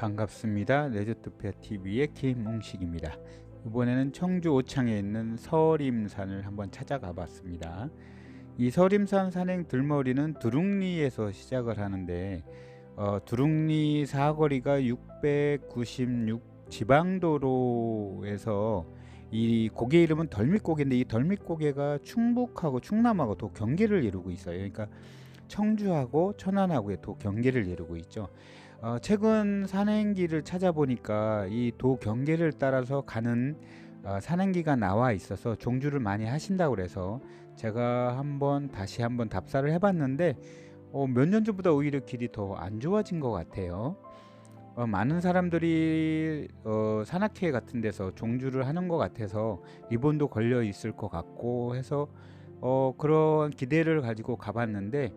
반갑습니다. 레저토피아 TV의 김웅식입니다. 이번에는 청주 오창에 있는 서림산을 한번 찾아가 봤습니다. 이 서림산 산행 들머리는 두릉리에서 시작을 하는데 어, 두릉리 사거리가 696 지방도로에서 이 고개 이름은 덜밑고개인데 이 덜밑고개가 충북하고 충남하고 도 경계를 이루고 있어요. 그러니까 청주하고 천안하고의 도 경계를 이루고 있죠. 어, 최근 산행기를 찾아보니까 이 도 경계를 따라서 가는 어, 산행기가 나와 있어서 종주를 많이 하신다고 그래서 제가 한번 다시 한번 답사를 해봤는데 어, 몇 년 전보다 오히려 길이 더 안 좋아진 것 같아요. 어, 많은 사람들이 어, 산악회 같은 데서 종주를 하는 것 같아서 리본도 걸려 있을 것 같고 해서 어, 그런 기대를 가지고 가봤는데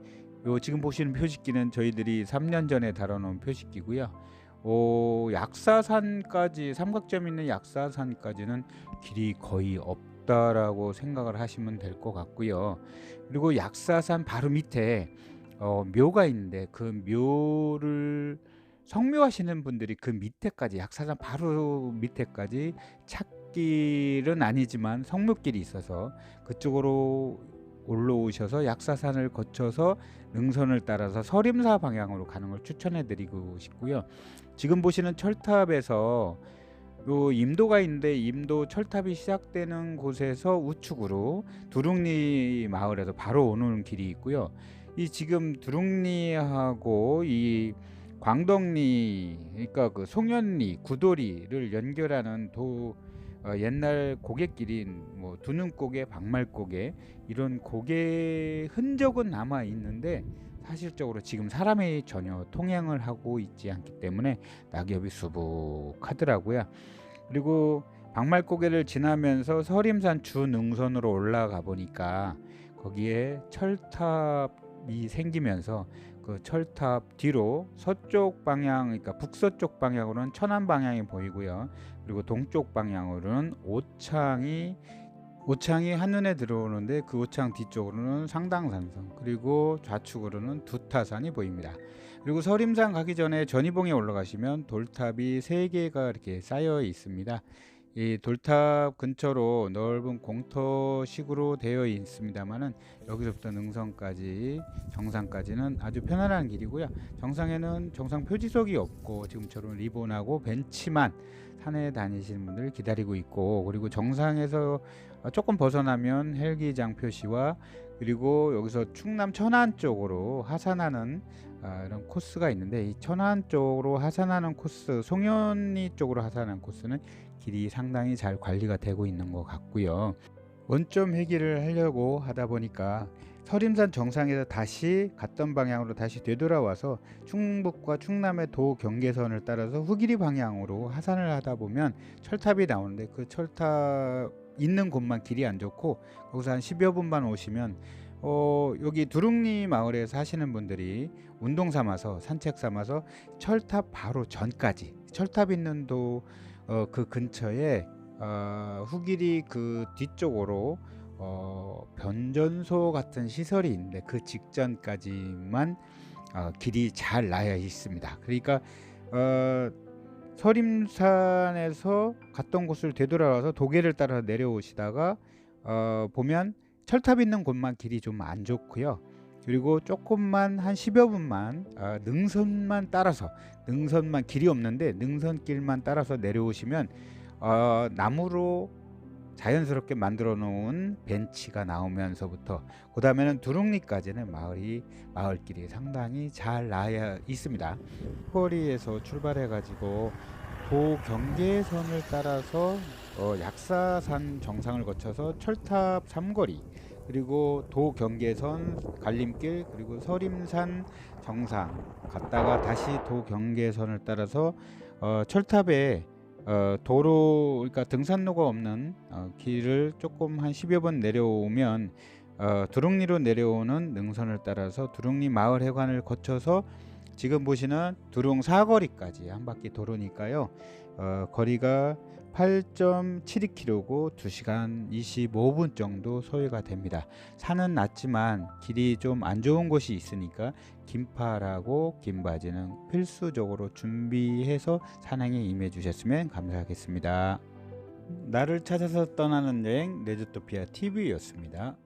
요 지금 보시는 표식기는 저희들이 3년 전에 다뤄놓은 표식기고요. 오, 약사산까지 삼각점 있는 약사산까지는 길이 거의 없다라고 생각을 하시면 될 것 같고요. 그리고 약사산 바로 밑에 어, 묘가 있는데 그 묘를 성묘하시는 분들이 그 밑에까지 약사산 바로 밑에까지 찾길은 아니지만 성묘길이 있어서 그쪽으로 올라오셔서 약사산을 거쳐서 능선을 따라서 서림사 방향으로 가는 걸 추천해 드리고 싶고요. 지금 보시는 철탑에서 요 임도가 있는데 임도 철탑이 시작되는 곳에서 우측으로 두릉리 마을에서 바로 오는 길이 있고요. 이 지금 두릉리하고 이 광덕리 그러니까 그 송현리 구도리를 연결하는 도 어, 옛날 고갯길인 뭐 두눈고개, 박말고개 이런 고개 흔적은 남아 있는데 사실적으로 지금 사람이 전혀 통행을 하고 있지 않기 때문에 낙엽이 수북하더라고요. 그리고 박말고개를 지나면서 서림산 주능선으로 올라가 보니까 거기에 철탑이 생기면서 그 철탑 뒤로 서쪽 방향 그러니까 북서쪽 방향으로는 천안 방향이 보이고요. 그리고 동쪽 방향으로는 오창이 오창이 한눈에 들어오는데 그 오창 뒤쪽으로는 상당산성 그리고 좌측으로는 두타산이 보입니다. 그리고 서림산 가기 전에 전이봉에 올라가시면 돌탑이 세 개가 이렇게 쌓여 있습니다. 이 돌탑 근처로 넓은 공터식으로 되어 있습니다만은 여기서부터 능선까지 정상까지는 아주 편안한 길이고요. 정상에는 정상 표지석이 없고 지금처럼 리본하고 벤치만 산에 다니시는 분들 기다리고 있고 그리고 정상에서 조금 벗어나면 헬기장 표시와 그리고 여기서 충남 천안 쪽으로 하산하는 아, 이런 코스가 있는데 이 천안 쪽으로 하산하는 코스, 송현리 쪽으로 하산하는 코스는 길이 상당히 잘 관리가 되고 있는 것 같고요. 원점 회귀를 하려고 하다 보니까 서림산 정상에서 다시 갔던 방향으로 다시 되돌아와서 충북과 충남의 도 경계선을 따라서 후기리 방향으로 하산을 하다 보면 철탑이 나오는데 그 철탑 있는 곳만 길이 안 좋고 거기서 한 10여 분만 오시면 어, 여기 두릉리 마을에 사시는 분들이 운동 삼아서 산책 삼아서 철탑 바로 전까지 철탑 있는 도 어, 그 근처에 어, 후길이 그 뒤쪽으로 어, 변전소 같은 시설이 있는데 그 직전까지만 어, 길이 잘 나여 있습니다. 그러니까 어, 서림산에서 갔던 곳을 되돌아와서 도계를 따라 내려오시다가 어, 보면 철탑 있는 곳만 길이 좀 안 좋고요. 그리고 조금만 한 10여 분만 어, 능선만 따라서 능선만 길이 없는데 능선길만 따라서 내려오시면 어, 나무로 자연스럽게 만들어 놓은 벤치가 나오면서부터 그 다음에는 두릉리까지는 마을이 마을길이 상당히 잘 나야 있습니다. 거리에서 출발해 가지고 도 경계선을 따라서 어, 약사산 정상을 거쳐서 철탑 삼거리 그리고 도 경계선 갈림길 그리고 서림산 정상 갔다가 다시 도 경계선을 따라서 어, 철탑에 어, 도로 그러니까 등산로가 없는 어, 길을 조금 한 10여 번 내려오면 어, 두릉리로 내려오는 능선을 따라서 두릉리 마을 해관을 거쳐서 지금 보시는 두릉 사거리까지 한 바퀴 도로니까요. 어, 거리가 8.72km고 2시간 25분 정도 소요가 됩니다. 산은 낮지만 길이 좀 안 좋은 곳이 있으니까 긴팔하고 긴 바지는 필수적으로 준비해서 산행에 임해 주셨으면 감사하겠습니다. 나를 찾아서 떠나는 여행 레즈토피아 TV였습니다.